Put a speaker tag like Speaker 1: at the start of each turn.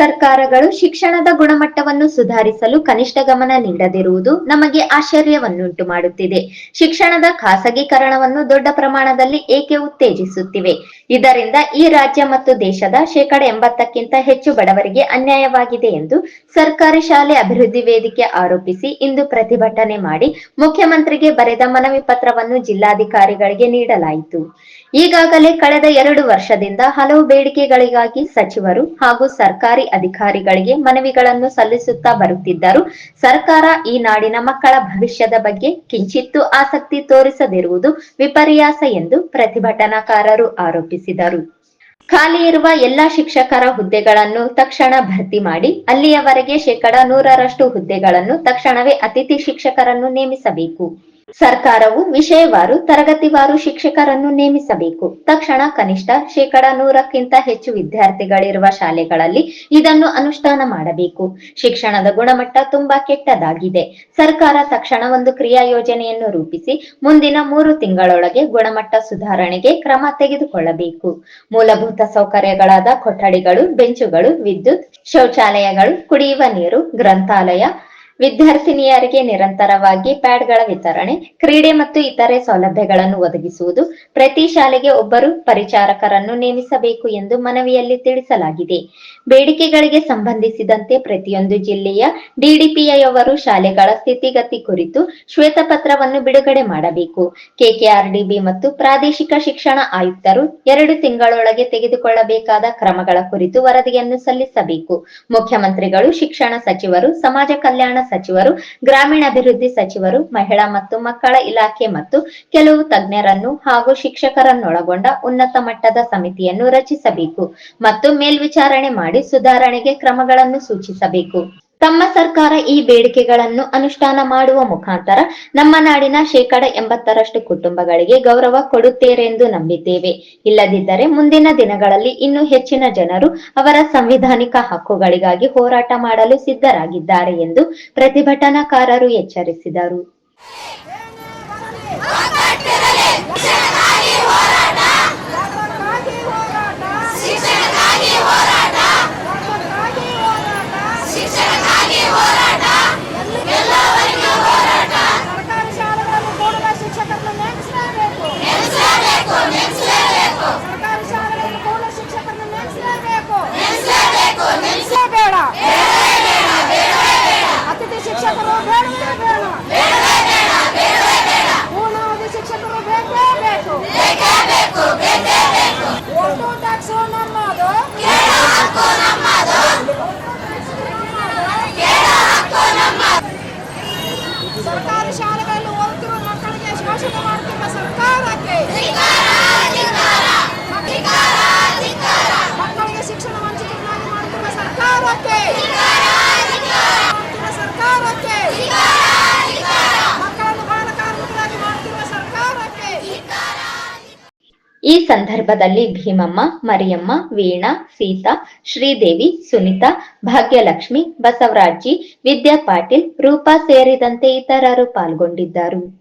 Speaker 1: ಸರ್ಕಾರಗಳು ಶಿಕ್ಷಣದ ಗುಣಮಟ್ಟವನ್ನು ಸುಧಾರಿಸಲು ಕನಿಷ್ಠ ಗಮನ ನೀಡದಿರುವುದು ನಮಗೆ ಆಶ್ಚರ್ಯವನ್ನುಂಟು ಮಾಡುತ್ತಿದೆ. ಶಿಕ್ಷಣದ ಖಾಸಗೀಕರಣವನ್ನು ದೊಡ್ಡ ಪ್ರಮಾಣದಲ್ಲಿ ಏಕೆ ಉತ್ತೇಜಿಸುತ್ತಿವೆ? ಇದರಿಂದ ಈ ರಾಜ್ಯ ಮತ್ತು ದೇಶದ ಶೇಕಡ ಎಂಬತ್ತಕ್ಕಿಂತ ಹೆಚ್ಚು ಬಡವರಿಗೆ ಅನ್ಯಾಯವಾಗಿದೆ ಎಂದು ಸರ್ಕಾರಿ ಶಾಲೆ ಅಭಿವೃದ್ಧಿ ವೇದಿಕೆ ಆರೋಪಿಸಿ ಇಂದು ಪ್ರತಿಭಟನೆ ಮಾಡಿ ಮುಖ್ಯಮಂತ್ರಿಗೆ ಬರೆದ ಮನವಿ ಪತ್ರವನ್ನು ಜಿಲ್ಲಾಧಿಕಾರಿಗಳಿಗೆ ನೀಡಲಾಯಿತು. ಈಗಾಗಲೇ ಕಳೆದ ಎರಡು ವರ್ಷದಿಂದ ಹಲವು ಬೇಡಿಕೆಗಳಿಗಾಗಿ ಸಚಿವರು ಹಾಗೂ ಸರ್ಕಾರಿ ಅಧಿಕಾರಿಗಳಿಗೆ ಮನವಿಗಳನ್ನು ಸಲ್ಲಿಸುತ್ತಾ ಬರುತ್ತಿದ್ದರು. ಸರ್ಕಾರ ಈ ನಾಡಿನ ಮಕ್ಕಳ ಭವಿಷ್ಯದ ಬಗ್ಗೆ ಕಿಂಚಿತ್ತು ಆಸಕ್ತಿ ತೋರಿಸದಿರುವುದು ವಿಪರ್ಯಾಸ ಎಂದು ಪ್ರತಿಭಟನಾಕಾರರು ಆರೋಪಿಸಿದರು. ಖಾಲಿ ಇರುವ ಎಲ್ಲಾ ಶಿಕ್ಷಕರ ಹುದ್ದೆಗಳನ್ನು ತಕ್ಷಣ ಭರ್ತಿ ಮಾಡಿ, ಅಲ್ಲಿಯವರೆಗೆ ಶೇಕಡ ನೂರರಷ್ಟು ಹುದ್ದೆಗಳನ್ನು ತಕ್ಷಣವೇ ಅತಿಥಿ ಶಿಕ್ಷಕರನ್ನು ನೇಮಿಸಬೇಕು. ಸರ್ಕಾರವು ವಿಷಯವಾರು ತರಗತಿವಾರು ಶಿಕ್ಷಕರನ್ನು ನೇಮಿಸಬೇಕು. ತಕ್ಷಣ ಕನಿಷ್ಠ ಶೇಕಡ ನೂರಕ್ಕಿಂತ ಹೆಚ್ಚು ವಿದ್ಯಾರ್ಥಿಗಳಿರುವ ಶಾಲೆಗಳಲ್ಲಿ ಇದನ್ನು ಅನುಷ್ಠಾನ ಮಾಡಬೇಕು. ಶಿಕ್ಷಣದ ಗುಣಮಟ್ಟ ತುಂಬಾ ಕೆಟ್ಟದಾಗಿದೆ. ಸರ್ಕಾರ ತಕ್ಷಣ ಒಂದು ಕ್ರಿಯಾ ಯೋಜನೆಯನ್ನು ರೂಪಿಸಿ ಮುಂದಿನ ಮೂರು ತಿಂಗಳೊಳಗೆ ಗುಣಮಟ್ಟ ಸುಧಾರಣೆಗೆ ಕ್ರಮ ತೆಗೆದುಕೊಳ್ಳಬೇಕು. ಮೂಲಭೂತ ಸೌಕರ್ಯಗಳಾದ ಕೊಠಡಿಗಳು, ಬೆಂಚುಗಳು, ವಿದ್ಯುತ್ ಶೌಚಾಲಯಗಳು, ಕುಡಿಯುವ ನೀರು, ಗ್ರಂಥಾಲಯ ವಿದ್ಯಾರ್ಥಿನಿಯರಿಗೆ ನಿರಂತರವಾಗಿ ಪ್ಯಾಡ್ಗಳ ವಿತರಣೆ, ಕ್ರೀಡೆ ಮತ್ತು ಇತರೆ ಸೌಲಭ್ಯಗಳನ್ನು ಒದಗಿಸುವುದು, ಪ್ರತಿ ಶಾಲೆಗೆ ಒಬ್ಬರು ಪರಿಚಾರಕರನ್ನು ನೇಮಿಸಬೇಕು ಎಂದು ಮನವಿಯಲ್ಲಿ ತಿಳಿಸಲಾಗಿದೆ. ಬೇಡಿಕೆಗಳಿಗೆ ಸಂಬಂಧಿಸಿದಂತೆ ಪ್ರತಿಯೊಂದು ಜಿಲ್ಲೆಯ ಡಿಡಿಪಿಐಯವರು ಶಾಲೆಗಳ ಸ್ಥಿತಿಗತಿ ಕುರಿತು ಶ್ವೇತಪತ್ರವನ್ನು ಬಿಡುಗಡೆ ಮಾಡಬೇಕು. ಕೆಕೆಆರ್ಡಿಬಿ ಮತ್ತು ಪ್ರಾದೇಶಿಕ ಶಿಕ್ಷಣ ಆಯುಕ್ತರು ಎರಡು ತಿಂಗಳೊಳಗೆ ತೆಗೆದುಕೊಳ್ಳಬೇಕಾದ ಕ್ರಮಗಳ ಕುರಿತು ವರದಿಯನ್ನು ಸಲ್ಲಿಸಬೇಕು. ಮುಖ್ಯಮಂತ್ರಿಗಳು, ಶಿಕ್ಷಣ ಸಚಿವರು, ಸಮಾಜ ಕಲ್ಯಾಣ ಸಚಿವರು, ಗ್ರಾಮೀಣಾಭಿವೃದ್ಧಿ ಸಚಿವರು, ಮಹಿಳಾ ಮತ್ತು ಮಕ್ಕಳ ಇಲಾಖೆ ಮತ್ತು ಕೆಲವು ತಜ್ಞರನ್ನು ಹಾಗೂ ಶಿಕ್ಷಕರನ್ನೊಳಗೊಂಡ ಉನ್ನತ ಮಟ್ಟದ ಸಮಿತಿಯನ್ನು ರಚಿಸಬೇಕು ಮತ್ತು ಮೇಲ್ವಿಚಾರಣೆ ಮಾಡಿ ಸುಧಾರಣೆಗೆ ಕ್ರಮಗಳನ್ನು ಸೂಚಿಸಬೇಕು. ತಮ್ಮ ಸರ್ಕಾರ ಈ ಬೇಡಿಕೆಗಳನ್ನು ಅನುಷ್ಠಾನ ಮಾಡುವ ಮುಖಾಂತರ ನಮ್ಮ ನಾಡಿನ ಶೇಕಡ ಎಂಬತ್ತರಷ್ಟು ಕುಟುಂಬಗಳಿಗೆ ಗೌರವ ಕೊಡುತ್ತೇರೆಂದು ನಂಬಿದ್ದೇವೆ. ಇಲ್ಲದಿದ್ದರೆ ಮುಂದಿನ ದಿನಗಳಲ್ಲಿ ಇನ್ನೂ ಹೆಚ್ಚಿನ ಜನರು ಅವರ ಸಂವಿಧಾನಿಕ ಹಕ್ಕುಗಳಿಗಾಗಿ ಹೋರಾಟ ಮಾಡಲು ಸಿದ್ಧರಾಗಿದ್ದಾರೆ ಎಂದು ಪ್ರತಿಭಟನಾಕಾರರು ಎಚ್ಚರಿಸಿದರು. ಈ ಸಂದರ್ಭದಲ್ಲಿ ಭೀಮಮ್ಮ, ಮರಿಯಮ್ಮ, ವೀಣಾ, ಸೀತಾ, ಶ್ರೀದೇವಿ, ಸುನಿತಾ, ಭಾಗ್ಯಲಕ್ಷ್ಮಿ, ಬಸವರಾಜ್ಜಿ, ವಿದ್ಯಾ ಪಾಟೀಲ್, ರೂಪಾ ಸೇರಿದಂತೆ ಇತರರು ಪಾಲ್ಗೊಂಡಿದ್ದರು.